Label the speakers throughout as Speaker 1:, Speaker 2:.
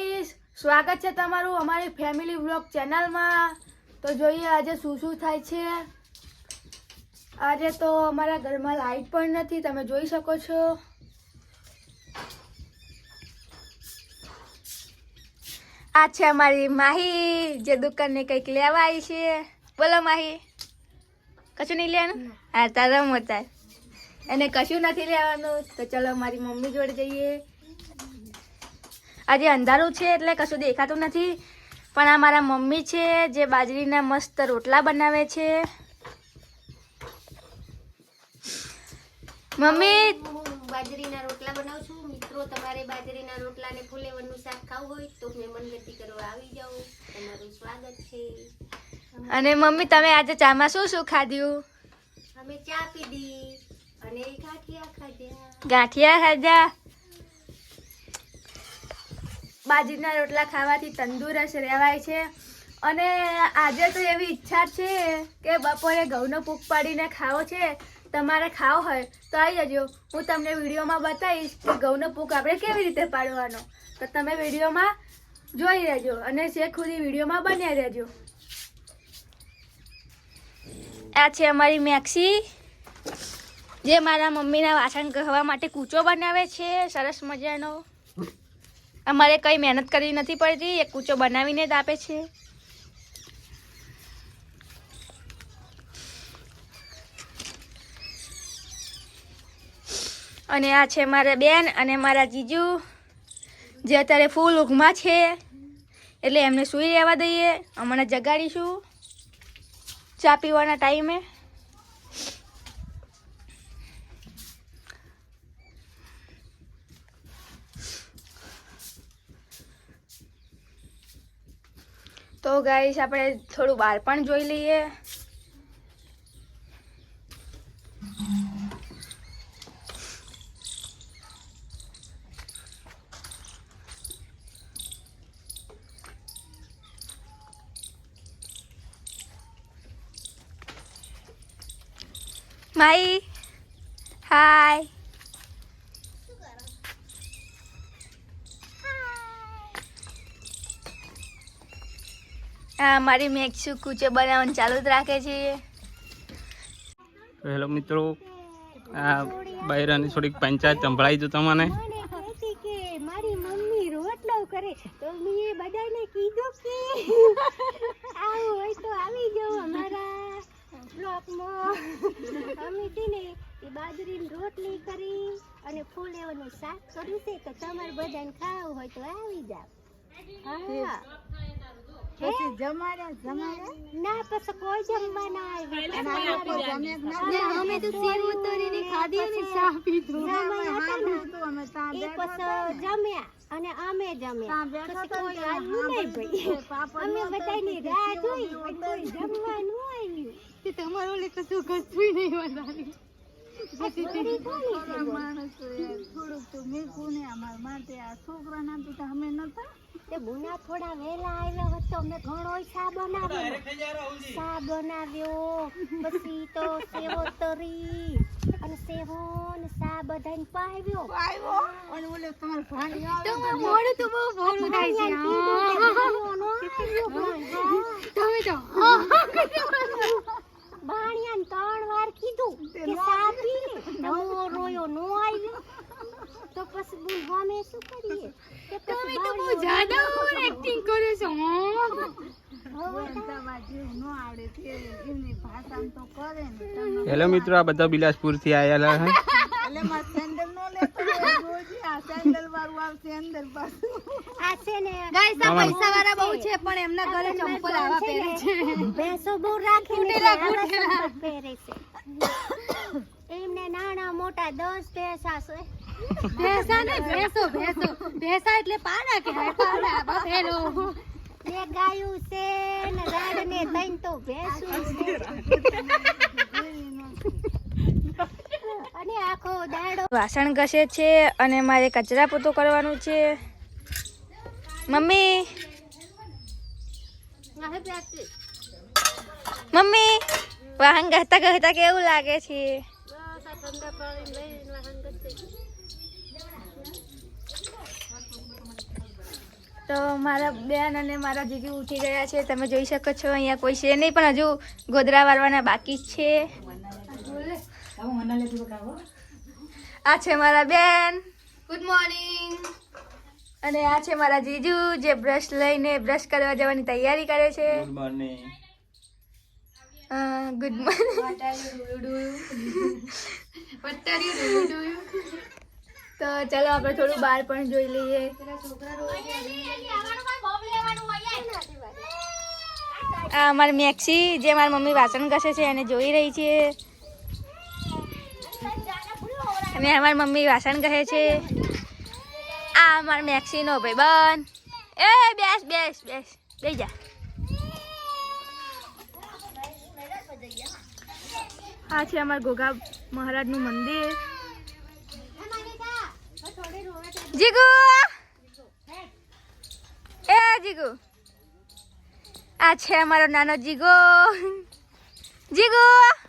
Speaker 1: Guys સ્વાગત છે તમારું અમારી ફેમિલી વ્લોગ ચેનલમાં તો જોઈએ આજે શું શું થાય છે. આજે તો અમારા ઘરમાં લાઈટ પણ નથી તમે જોઈ શકો છો. આ છે અમારી માહી જે દુકાનને કંઈક લેવા આવી છે. બોલો માહી કશું નહીં લેવાનું? હા તારા મોતા એને કશું નથી લેવાનું. તો ચલો મારી મમ્મી જોડે જઈએ. આજે અંધારું છે એટલે કશું દેખાતું નથી. પણ આ મારા મમ્મી છે જે બાજરીના મસ્ત રોટલા બનાવે છે. મમ્મી!
Speaker 2: બાજરીના રોટલા બનાવું છું. મિત્રો તમારે બાજરીના રોટલા ને ફુલેવરનું શાક ખાવું હોય તો મહેમાનગતિ કરવા આવી જાઓ. તમારું સ્વાગત છે.
Speaker 1: અને મમ્મી તમે આજે ચામાં શું શું ખાધ્યું?
Speaker 2: અમે ચા પીધી અને ગાંઠિયા ખાધ્યા.
Speaker 1: ગાંઠિયા ખાધા? બાજરીના રોટલા ખાવાથી તંદુરસ્ત રહેવાય છે. અને આજે તો એવી ઈચ્છા છે કે બપોરે ઘઉંનો પૂક પાડીને ખાવો છે. તમારે ખાવો હોય તો આવી જજો. હું તમને વિડીયોમાં બતાવીશ કે ઘઉંનો પૂક આપણે કેવી રીતે પાડવાનો. તો તમે વિડીયોમાં જોઈ રહેજો અને શેખ સુધી વિડીયોમાં બન્યા રહેજો. આ છે અમારી મેક્સી, જે મારા મમ્મીના વાસણ કહેવા માટે કૂચો બનાવે છે. સરસ મજાનો. અમારે કંઈ મહેનત કરવી નથી પડતી, એક કૂચો બનાવીને જ આપે છે. અને આ છે મારા બેન અને મારા જીજુ, જે અત્યારે ફૂલ ઊંઘમાં છે. એટલે એમને સૂઈ રહેવા દઈએ, હમણાં જગાડીશું. ચા પીવાના ટાઈમે. તો ગાઈશ આપણે થોડું બહાર પણ જોઈ લઈએ. માઈ હાય આ મારી મેક્સુ કૂચે બનાવવાનું ચાલુ જ રાખે છે.
Speaker 3: તો હેલો મિત્રો આ બાયરાની થોડીક પંચાયત સંભળાઈ જો તમને.
Speaker 2: મારી મમ્મી રોટલો કરે તો મેં બધાને કીધું કે આવું હોય તો આવી જાઓ. અમારા બ્લોકમાં અમે છે ને એ બાજરીની રોટલી કરી અને ફૂલેવાનું શાક કર્યું છે તો તમારે બધાને ખાવું હોય તો આવી જાઓ. હા. પછી જમાડ્યા જમાડ્યા ના પછી કોઈ જમવા ના આવે અમે તો સેવ ઉતરીને ખાધી અને ચા પીધું. એ જમ્યા અને અમે જમ્યા. કોઈ આવ્યું નહીં ભાઈ. અમે બધાની રાહ જોઈ કોઈ જમવાનું આવ્યું. તે તમારો લે કશું કશું નહીં વધારે. થોડા વહેલા આવ્યા હોત અમે ઘણો શા બનાવ્યો. શા બનાવ્યો. પછી તો સેવો તરી અને સેવો ને બધાને પાવ્યો મોડું તો બહુ ભોળું થાય છે. તમે તો બાણિયાને ત્રણ વાર કીધું કે શા પી લે રોયો નો આવ્યો તો પછી બોલ અમે શું કરીએ? તમે તો બહુ જ્યાદા ઓવર એક્ટિંગ કરો છો
Speaker 3: હેલો મિત્રો આ બધા બિલાસપુરથી આવેલા હે.
Speaker 2: આ છે ને
Speaker 3: મામા.
Speaker 2: વાળા બહુ છે પણ એમના ઘરે ચંપલ આવા પહેરે છે. ભેંસો બહુ પહેરે છે. એમને નાના મોટા દસ ભેંસા છે. ભેંસા ને ભેંસો ભેંસો. ભેંસા એટલે પાડા કે પાડા બફેરો બે ગાયું છે ને રાડ ને ત્રણ તો ભેંસું છે.
Speaker 1: વાસણ ઘસે છે અને મારે કચરા પોતું કરવાનું છે. મમ્મી. મમ્મી વાહન ઘસતા ઘસતા કેવું લાગે છે? તો મારા બેન અને મારા દીદી ઉઠી ગયા છે. તમે જોઈ શકો છો અહીંયા કોઈ છે નહીં પણ હજુ ગોદરા વાળવાના બાકી છે. આ છે મારા બેન. ગુડ મોર્નિંગ અને આ છે મારા જીજુ જે બ્રશ લઈને બ્રશ કરવા જવાની તૈયારી કરે છે.
Speaker 3: ગુડ મોર્નિંગ
Speaker 1: ગુડ મોર્નિંગ તો ચાલો આપણે થોડું બહાર પણ જોઈ લઈએ. આ અમારી મેક્સી જે મારી મમ્મી વાસણ ઘસે છે એને જોઈ રહી છે. અને અમારી મમ્મી વાસણ કહે છે. આ અમારી મેક્સીનો ભાઈ. બન. એ, બેસ બેસ બેસ. બે જા. આ છે અમારા ગોગા મહારાજનું મંદિર. જીગુ! એ, જીગુ. આ છે અમારો નાનો જીગો. જીગુ!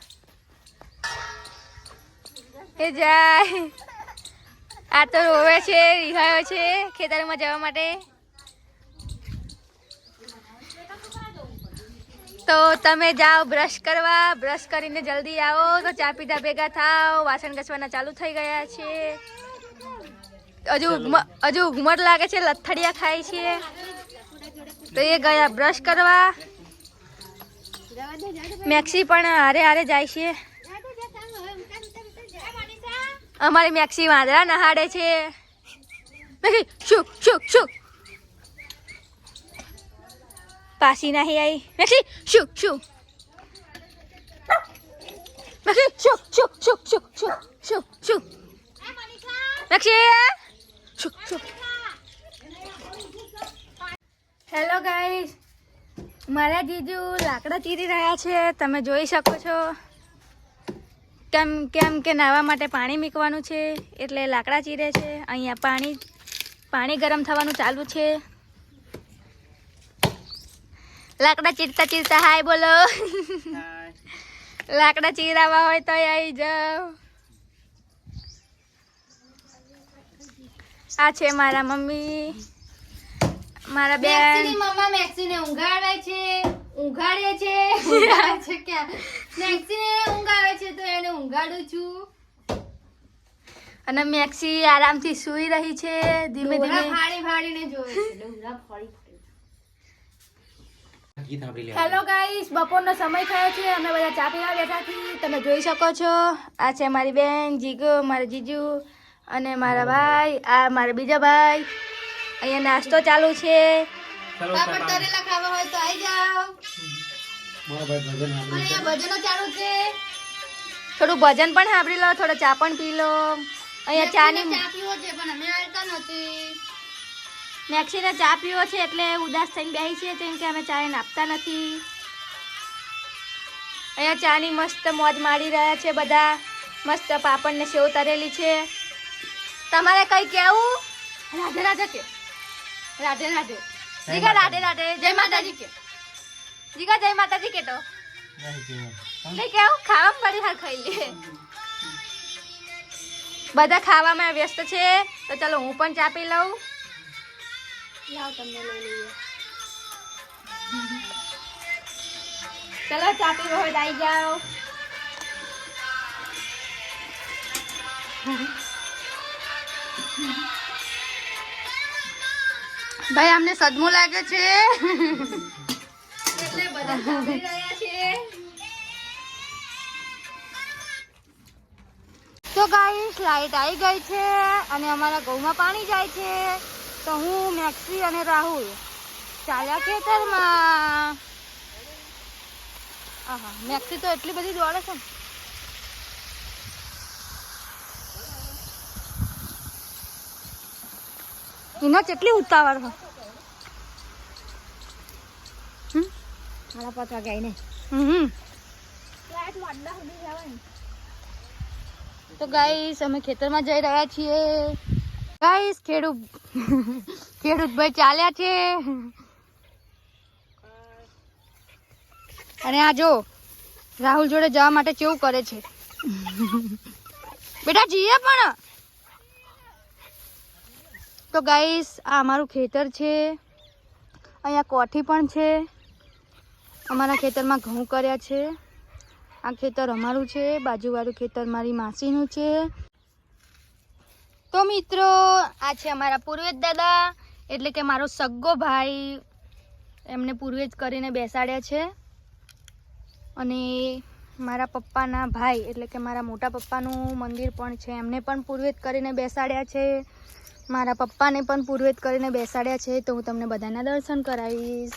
Speaker 1: એ જાય. આ તો રોવે છે રિહાયો છે ખેતરમાં જવા માટે. તો તમે જાઓ બ્રશ કરવા બ્રશ કરીને જલ્દી આવો. તો ચા પીધા ભેગા થાવ વાસણ ઘસવાના ચાલુ થઈ ગયા છે. હજુ હજુ ઘુમટ લાગે છે લથડિયા ખાય છે. તો એ ગયા બ્રશ કરવા. મેક્સી પણ હારે હારે જાય છે. અમારી મેક્સી વાંદરા નહાડે છે. શું પાસી નહીં આવી મેક્સી, શું શું? મેક્સી, શું શું શું શું શું શું શું? મેક્સી, શું શું? Hello guys. મારા જીજુ લાકડા ચીરી રહ્યા છે. તમે જોઈ શકો છો. કેમ કેમ કે નાહવા માટે પાણી મૂકવાનું છે એટલે લાકડા ચીરે છે અહીંયા પાણી પાણી ગરમ થવાનું ચાલુ છે. લાકડા ચીરતા ચીરતા હાય બોલો. લાકડા ચીરાવા હોય તો આવી જાઓ. આ છે મારા મમ્મી. મારા બેન.
Speaker 4: મમ્મા મેક્સીને ઊંઘાડે છે. ઊંઘાડે છે. ઊંઘાડે છે ક્યાં? મેક્સીને ઊંઘ આવે છે તો એને ઊંઘાડું છું.
Speaker 1: અને મેક્સી આરામથી સૂઈ રહી છે ધીમે ધીમે.
Speaker 4: ફાડી ફાડીને જોવે છે ફાડી
Speaker 1: હેલો ગાઈસ બપોરનો સમય થયો છે અમે બધા ચા પીવા બેઠા છીએ. તમે જોઈ શકો છો આ છે મારી બેન જીગો મારા જીજુ અને મારા ભાઈ આ મારા બીજા ભાઈ. અહીંયા નાસ્તો ચાલુ છે.
Speaker 4: પાપડ તરેલા ખાવા હોય તો આવી જાઓ.
Speaker 1: થોડું ભજન પણ સાંભળી લો થોડો ચા પણ પી લો. અહીંયા
Speaker 4: ચા ની છે પણ અમે આવતા નથી.
Speaker 1: મેક્સીને ચા પીવો છે એટલે ઉદાસ થઈને બેસી છે કેમ કે અમે ચા આપતા નથી. અહીંયા ચાની મસ્ત મોજ મારી રહ્યા છે બધા. મસ્ત પાપડ ને સેવ તરેલી છે. તમારે કઈ કેવું રાધે રાધે કે. રાધે રાધે. રાધે રાધે. જય માતાજી કે. જીગા જય માતાજી કેતો. લે કેવું ખાવા પડી હા ખાઈ લે. બધા ખાવામાં વ્યસ્ત છે તો ચાલો હું પણ ચા પી લઉં.
Speaker 4: લાવ તમને લઈ લઈએ.
Speaker 1: ચલો ચા પી હોય આવી જાઓ.
Speaker 4: ભાઈ અમને સદમો લાગે છે
Speaker 1: એટલે બધા સાંભળી રહ્યા છે
Speaker 4: તો ગાઈસ લાઈટ આવી ગઈ છે અને અમારા ઘઉંમાં પાણી જાય છે. તો હું, મેક્સી અને રાહુલ ચાલ્યા ખેતરમાં. આહા, મેક્સી તો એટલી બધી દોડે છે ને. એને કેટલી ઉતાવળ છે? મારા પાંચ વાગે આવીને હમ. તો ગાઈસ અમે ખેતરમાં જઈ રહ્યા છીએ. ગાઈસ ખેડૂત ખેડૂત ભાઈ ચાલ્યા છે. અને આ જો રાહુલ જોડે જવા માટે કેવું કરે છે. બેટા જઈએ પણ. તો ગાઈસ આ અમારું ખેતર છે. અહીંયા કોઠી પણ છે. અમારા ખેતરમાં ઘઉં કર્યા છે. આ ખેતર અમારું છે, બાજુવાળું ખેતર મારી માસીનું છે. તો મિત્રો, આ છે અમારા પૂર્વેજ દાદા, એટલે કે મારો સગ્ગો ભાઈ. એમને પૂર્વેજ કરીને બેસાડ્યા છે. અને મારા પપ્પાના ભાઈ, એટલે કે મારા મોટા પપ્પાનું મંદિર પણ છે. એમને પણ પૂર્વેજ કરીને બેસાડ્યા છે. મારા પપ્પાને પણ પૂર્વેજ કરીને બેસાડ્યા છે. તો હું તમને બધાના દર્શન કરાવીશ.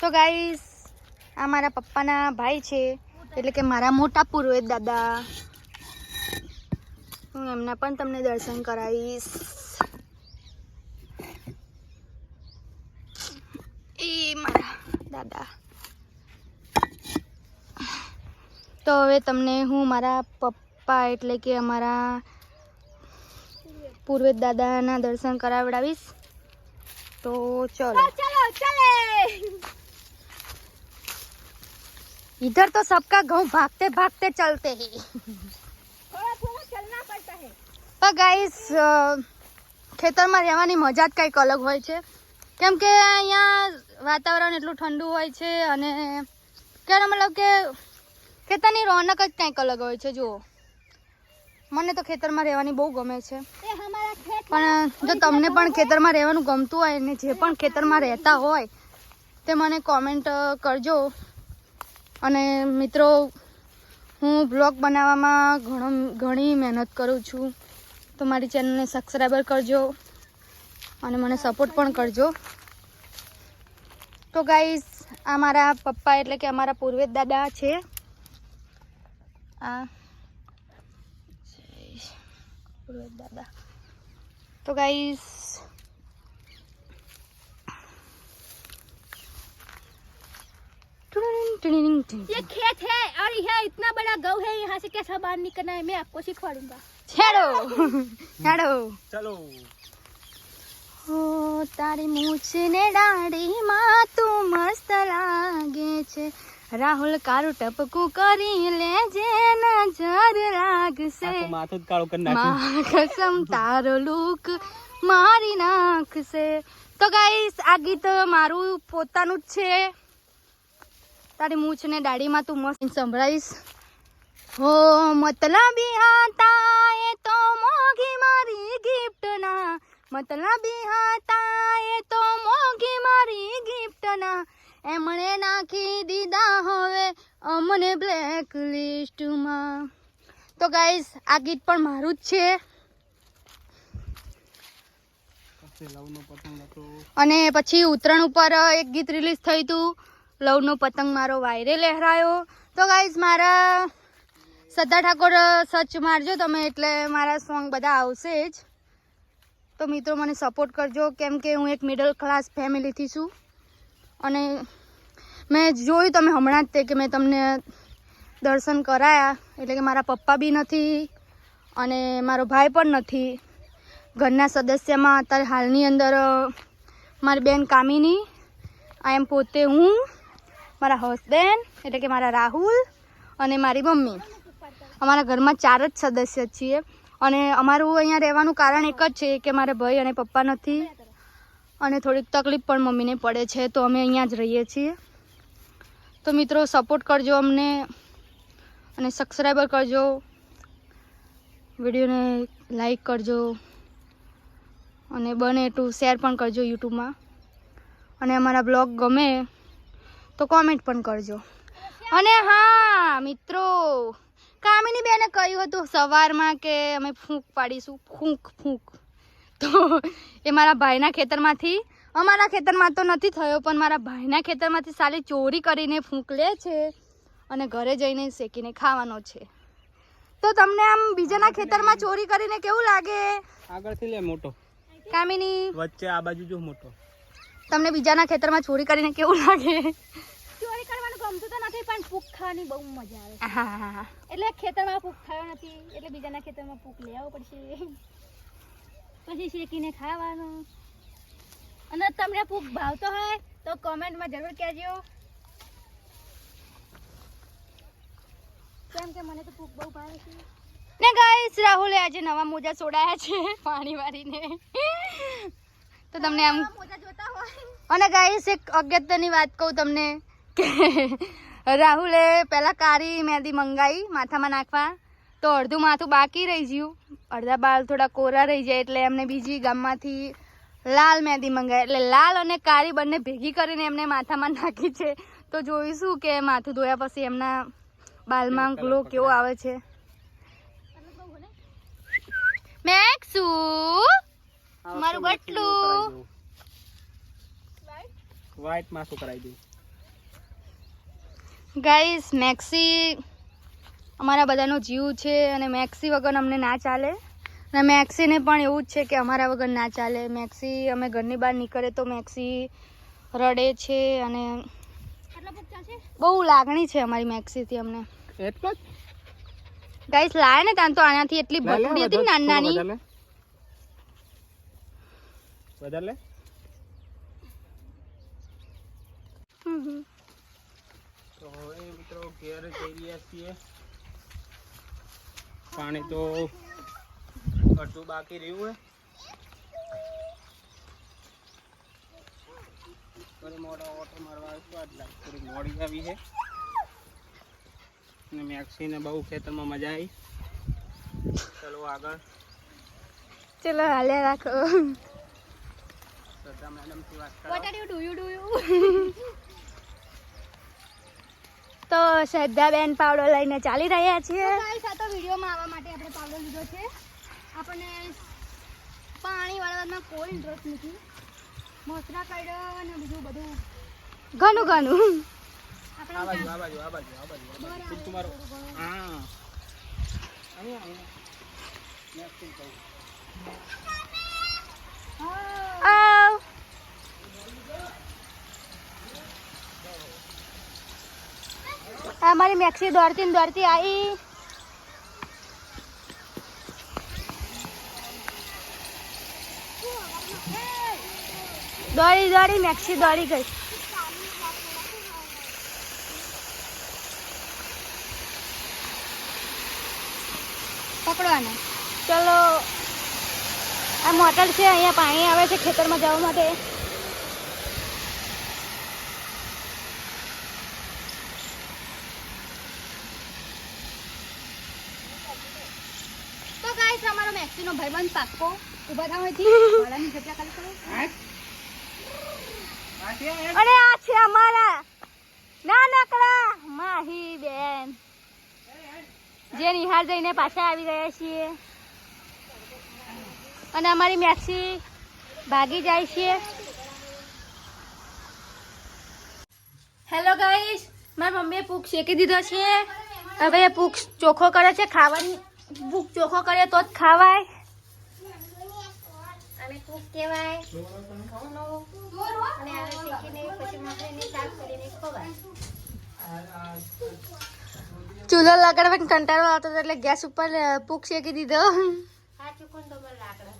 Speaker 4: તો ગાઈસ આ મારા પપ્પાના ભાઈ છે. એટલે કે મારા મોટા પૂર્વેજ દાદા. હું એમના પણ તમને દર્શન કરાવીશ. એ મારા દાદા. તો હવે તમને હું મારા પપ્પા એટલે કે અમારા પૂર્વેજ દાદાના દર્શન કરાવડાવીશ તો ચલો
Speaker 2: चलो चले
Speaker 4: इधर तो सबका गांव भागते भागते चलते ही
Speaker 2: थोड़ा थोड़ा चलना पड़ता है
Speaker 4: પણ ગાઈસ ખેતરમાં રહેવાની મજા જ કંઈક અલગ હોય છે કેમ કે અહીંયા વાતાવરણ એટલું ઠંડુ હોય છે અને કહેવાનો મતલબ કે ખેતરની રોનક જ કંઈક અલગ હોય છે જુઓ મને તો ખેતરમાં રહેવાની બહુ ગમે છે. પણ જો તમને પણ ખેતરમાં રહેવાનું ગમતું હોય ને જે પણ ખેતરમાં રહેતા હોય તે મને કોમેન્ટ કરજો. અને મિત્રો હું બ્લોગ બનાવવામાં ઘણો ઘણી મહેનત કરું છું. તો મારી ચેનલને સબસ્ક્રાઈબર કરજો અને મને સપોર્ટ પણ કરજો. તો ગાઈઝ આ મારા પપ્પા એટલે કે અમારા પૂર્વેજ દાદા છે. આ પૂર્વેજ દાદા तो गाइस
Speaker 2: ये खेत है और यह इतना बड़ा गौ है यहाँ से कैसा बाहर निकलना है मैं आपको सिखवाऊंगा
Speaker 4: છેડો છેડો
Speaker 3: ચાલો
Speaker 4: હો તારી મૂછ ને દાઢીમાં તું મસ્ત લાગે છે રાહુલ કારું ટપકું કરી લેજે નજર લાગશે
Speaker 3: માથું કાળું કરી
Speaker 4: નાખ કસમ તારો લુક મારી નાખશે. તો ગાઈસ આ ગીત મારું પોતાનું જ છે. તારી મૂછ ને દાઢીમાં તું મસ્ત સંભળાઈશ હો મતલબી હતા એ તો મોગી મારી ગિફ્ટ ના. મતલબી હતા એ તો મોગી મારી ગિફ્ટ ના. એમણે નાખી દીધા હવે અમને બ્લેક લિસ્ટમાં તો ગાઈસ આ ગીત પણ મારું જ છે. અને પછી ઉત્તરાયણ ઉપર એક ગીત રિલીઝ થયું હતું લવનો પતંગ મારો વાયરે લહેરાયો. તો ગાઈઝ મારા સદ્ધા ઠાકોર સર્ચ મારજો તમે એટલે મારા સોંગ બધા આવશે જ. તો મિત્રો મને સપોર્ટ કરજો. કેમ કે હું એક મિડલ ક્લાસ ફેમિલીથી છું. અને મેં જોયું તમે હમણાં જ તે કે મેં તમને દર્શન કરાયા. એટલે કે મારા પપ્પા બી નથી અને મારો ભાઈ પણ નથી. ઘરના સદસ્યમાં અત્યારે હાલની અંદર મારી બેન કામિની, આ એમ પોતે હું, મારા હસબેન્ડ, એટલે કે મારા રાહુલ અને મારી મમ્મી. અમારા ઘરમાં ચાર જ સદસ્ય છીએ. અને અમારું અહીંયા રહેવાનું કારણ એક જ છે કે મારા ભાઈ અને પપ્પા નથી. અને થોડીક તકલીફ પણ મમ્મીને પડે છે, તો અમે અહીંયા જ રહીએ છીએ. તો મિત્રો સપોર્ટ કરજો અમને અને સબસ્ક્રાઈબર કરજો. વિડીયોને લાઈક કરજો અને બને એટલું શેર પણ કરજો યુટ્યુબમાં. અને અમારા બ્લોગ ગમે તો કોમેન્ટ પણ કરજો. અને હા, મિત્રો, કામિની બેને કહ્યું હતું સવારમાં કે અમે ફૂંક પાડીશું, ફૂંક ફૂંક. તો એ મારા ભાઈના ખેતરમાંથી અમારા ખેતરમાં તો નથી થયો પણ મારા ભાઈના ખેતરમાંથી સાલી ચોરી કરીને ફૂંક લે છે અને ઘરે જઈને શેકીને ખાવાનો છે. તો તમને આમ બીજાના ખેતરમાં ચોરી કરીને કેવું લાગે?
Speaker 3: આગળથી લે મોટો.
Speaker 4: કામિની?
Speaker 3: વચ્ચે આ બાજુ જો મોટો.
Speaker 4: તમને બીજાના ખેતરમાં ચોરી કરીને કેવું લાગે?
Speaker 2: ચોરી કરવાનું ગમતું તો નથી પણ પૂક ખાવાની બહુ મજા આવે.
Speaker 4: હા હા હા.
Speaker 2: એટલે ખેતરમાં પૂક ખાયો નથી એટલે બીજાના ખેતરમાં પૂક લેવો પડશે. પછી શેકીને ખાવાનું. અને તમને પૂક ભાવતો હોય તો કોમેન્ટમાં જરૂર કહેજો. કેમ કે મને તો ભૂખ બહુ ભાવે છે.
Speaker 4: ને ગાઈસ રાહુલે આજે નવા મોજા સોડાયા છે પાણી વાળીને. તો તમને આમ
Speaker 2: મોજા જોતા હોય.
Speaker 4: અને ગાઈસ એક અગત્યની વાત કહું તમને કે રાહુલે પહેલાં કાળી મહેંદી મંગાવી માથામાં નાખવા. તો અડધું માથું બાકી રહી ગયું. અડધા બાલ થોડા કોરા રહી જાય એટલે એમને બીજી ગામમાંથી લાલ મહેંદી મંગાવી. એટલે લાલ અને કાળી બંને ભેગી કરીને એમને માથામાં નાખી છે. તો જોઈશું કે માથું ધોયા પછી એમના બાલમાં ગ્લો કેવો આવે છે. મેક્સુ મારું બટલું.
Speaker 3: વ્હાઈટ માથું કરાવી દઉં.
Speaker 4: ગાઈસ મેક્સી અમારા બધાનો જીવ છે અને મેક્સી વગર અમને ના ચાલે. અને મેક્સીને પણ એવું જ છે કે અમારા વગર ના ચાલે. મેક્સી અમે ઘરની બહાર નીકળે તો મેક્સી રડે છે અને બહુ લાગણી છે અમારી મેક્સીથી અમને. ગાઈસ લાય ને ત્યાં તો આનાથી એટલી ભટડી હતી નાની નાની
Speaker 3: વધારે? લે. તો મિત્રો ઘેર જઈ રહ્યા છીએ. પાણી તો અડધું બાકી રહ્યું હે થોડી મોટા ઓટો મારવા આવ્યો આજ લાઈટ થોડી મોડી આવી છે. અને મેક્સીને બહુ ખેતરમાં મજા આવી. ચલો આગળ.
Speaker 4: ચલો હાલ્યા રાખો.
Speaker 3: શ્રદ્ધા મેડમથી વાત
Speaker 2: વોટ
Speaker 3: કરો.
Speaker 2: Are you do you do you
Speaker 4: તો શ્રદ્ધાબેન પાવડો લઈને ચાલી રહ્યા છીએ.
Speaker 2: આ તો વિડીયોમાં આવવા માટે આપણે પાવડો લીધો છે. આપણને પાણી વાળવામાં કોઈ ઇન્ટરેસ્ટ નથી. મોસરા કાઢ્યો અને બીજું બધું.
Speaker 4: ઘણું ઘણું.
Speaker 3: આ બાજુ આ બાજુ આ બાજુ આ બાજુ આ બાજુ.
Speaker 2: બરાબર,
Speaker 3: તું તમારો હા. અહીંયા અહીંયા. મેક્સી કહું.
Speaker 2: હા.
Speaker 4: આવ આ મારી મેક્સી દોડતી ને દોડતી આવી દોડી દોડી, મેક્સી દોડી ગઈ. પકડવાના. ચલો, આ મોટર છે, અહીંયા પાણી આવે છે ખેતરમાં જવા માટે તો ગાઈસ અમારો મેક્સીનો પાકો ઊભા થા અહીંથી. ભાડાની જગ્યા ખાલી કરો. અરે આ છે અમારા નાનકડા માહી બેન. જે નિહાર જઈને પાછા આવી ગયા છીએ. અને અમારી મેક્સી ભાગી જાય છે. હેલો ગાઈસ મારી મમ્મીએ પૂક શેકી દીધો છે. હવે પૂક ચોખ્ખો કરે છે. ખાવાની પૂક ચોખ્ખો કરે તો જ ખાવાય.
Speaker 2: અને કહેવાય? ઘઉંનો અને આવે શેકીને પછી મગરીને શાક કરીને ખવાય.
Speaker 4: ચૂલો લગાડવાનો કંટાળો આવતો હતો એટલે ગેસ ઉપર પૂક શેકી દીધો.
Speaker 2: હા કોણ તો મારે લાકડા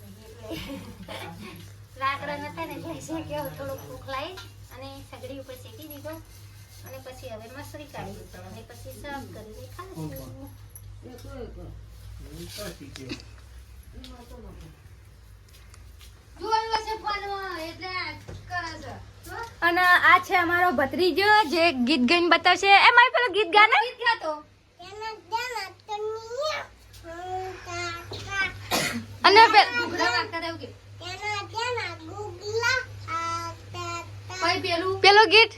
Speaker 2: લાકડા નતા ને એટલે શેક્યો થોડો કૂક લાવી અને સગડી ઉપર શેકી દીધો. અને પછી હવે મસરી કાઢી અને પછી સર્વ કરીને ખાશું
Speaker 4: અને આ છે અમારો ભત્રીજો જે ગીત ગાઈને બતાવશે. એ મારી પેલું ગીત ગાને?
Speaker 2: ગીત ગાતો.
Speaker 4: અને
Speaker 2: પેલું
Speaker 4: પેલું? ગીત?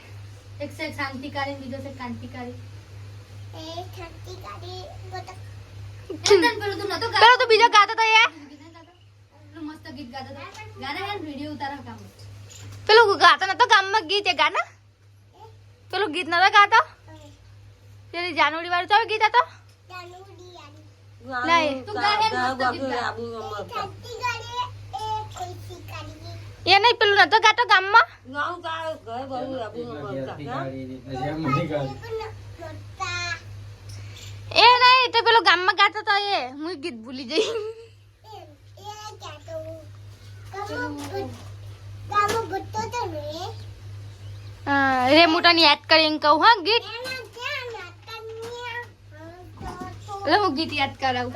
Speaker 2: એક છે શાંતિકારી બીજો છે ક્રાંતિકારી. પેલું તો નતો
Speaker 4: પેલો તો બીજો ગાતો તો એ
Speaker 2: પેલું મસ્ત ગીત ગાતો હતો. ગાના ગાન વીડિયો ઉતારવા કામ.
Speaker 4: પેલું ગાતો નતો ગામમાં ગીત એ ગાના? પેલું ગીત નતો ગાતો? પેલી જાનુડી વાળું તો ગીત હતો. એ નહીં પેલું નતો ગાતો ગામમાં? એ નહીં તો પેલું ગામમાં ગાતો તો એ. હું ગીત ભૂલી જઈ. હા, રે મોટાની યાદ કરીને કહું હા ગીત એટલે હું ગીત યાદ કરાવું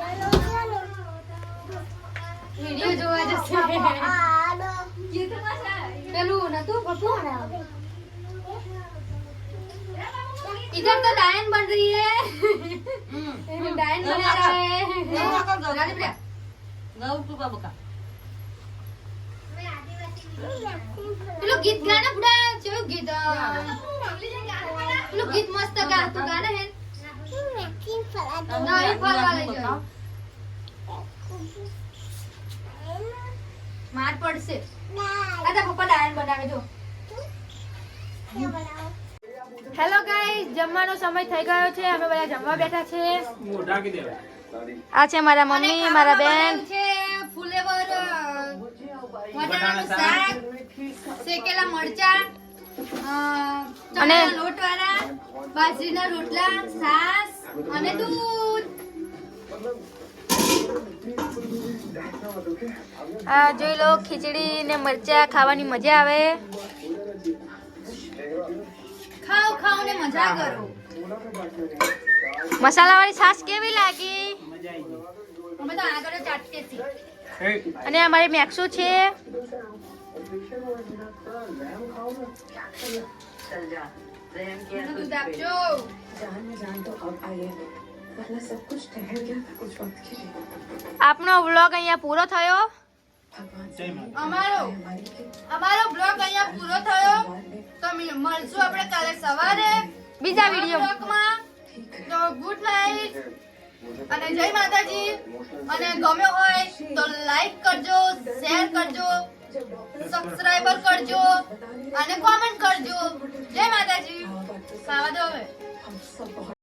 Speaker 4: વિડીયો જોવા જશે પેલું નતું પપ્પુ इधर तो डायन बन रही है डायन बना रहा है गाड़ी पे પેલું ગીત ગાને બુડા જેવું ગીત? પેલું ગીત મસ્ત ગા તું ગાને હે ના એ ફરવા લઈ જાઓ માર પડશે. આ તો પપ્પા ડાયન બનાવે જો. હેલો ગાઈસ જમવાનો સમય થઈ ગયો છે. અમે બધા જમવા બેઠા છે. આ છે મારા મમ્મી મારા બેન. છે ફુલેવર. વટાણાનું શાક શેકેલા મરચા અને લોટવાળા બાજરીના રોટલા છાસ અને દૂધ. આ જોઈ લો ખીચડી ને મરચા ખાવાની મજા આવે. ખાઓ ખાઓ ને મજા કરો. મસાલાવાળી સાસ કેવી લાગી? મજા તો અને અમારી મેક્સુ છે. આપનો વ્લોગ અહીંયા પૂરો થયો? અમારો અમારો બ્લોગ અહીંયા પૂરો થયો. તો મળશું આપણે કાલે સવારે. બીજા વીડિયો તો ગુડ નાઇટ અને જય માતાજી. અને ગમ્યો હોય તો લાઈક કરજો શેર કરજો સબસ્ક્રાઇબર કરજો, અને કોમેન્ટ કરજો. જય માતાજી. ખાવા હવે.